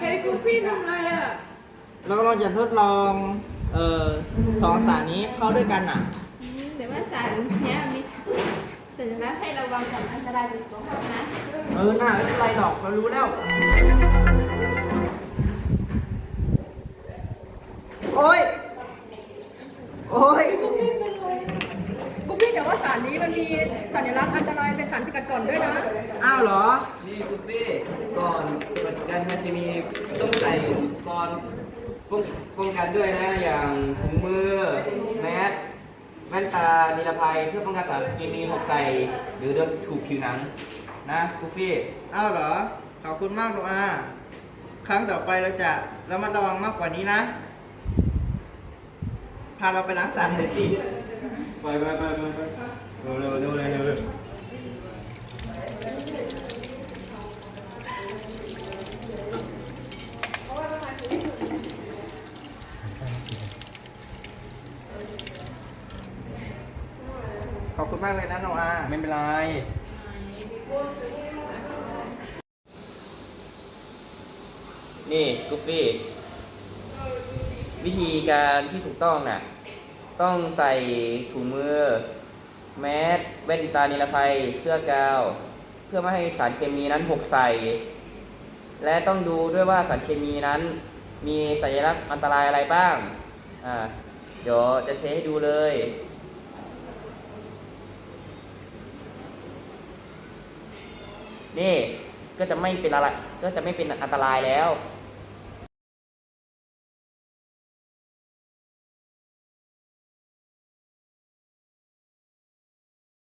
เฮ้ยคุณพี่ทำไรอะ เราลังจะทดลองเอ่อสองสารนี้เข้าด้วยกันอะเดี๋ยวว่าสารนี้มีสัญลักษณ์ให้ระวังกับอันตรายต่อสุขภาพนะ เออ น่าอันไรหรอก เรารู้แล้ว โอ้ย โอ้ย กูพี่เดี๋ยวว่าสารนี้มันมีสัญลักษณ์อันตรายเป็นสารสกัดก่อนด้วยนะ อ้าวเหรอ นี่คุณพี่ ก่อนปฏิบัติการทางเคมีต้องใส่อุปกรณ์ป้องป้องกันด้วยนะ อย่างถุงมือแมสแว่นตานิรภัยเพื่อป้องกันสารเคมีหกใส่หรือโดนถูกผิวหนังนะคุณพี่อ้าวเหรอ ขอบคุณมากโนอาครั้งต่อไปเราจะระมัดระวังมากกว่านี้นะ พาเราไปล้างสารหน่อยสิ ไปไปไปไปไปเร็วเร็วเร็วเร็วเร็ว ขอบคุณมากเลยนะโนอาไม่เป็นไร นี่กุฟฟี่ วิธีการที่ถูกต้องน่ะ ต้องใส่ถุงมือ แมสแว่นตานิรภัย เสื้อกาว เพื่อไม่ให้สารเคมีนั้นหกใส่ และต้องดูด้วยว่าสารเคมีนั้น มีสัญลักษณ์อันตรายอะไรบ้าง อ่า เดี๋ยวจะเทให้ดูเลย นี่ก็จะไม่เป็นอะไรก็จะไม่เป็นอันตรายแล้ว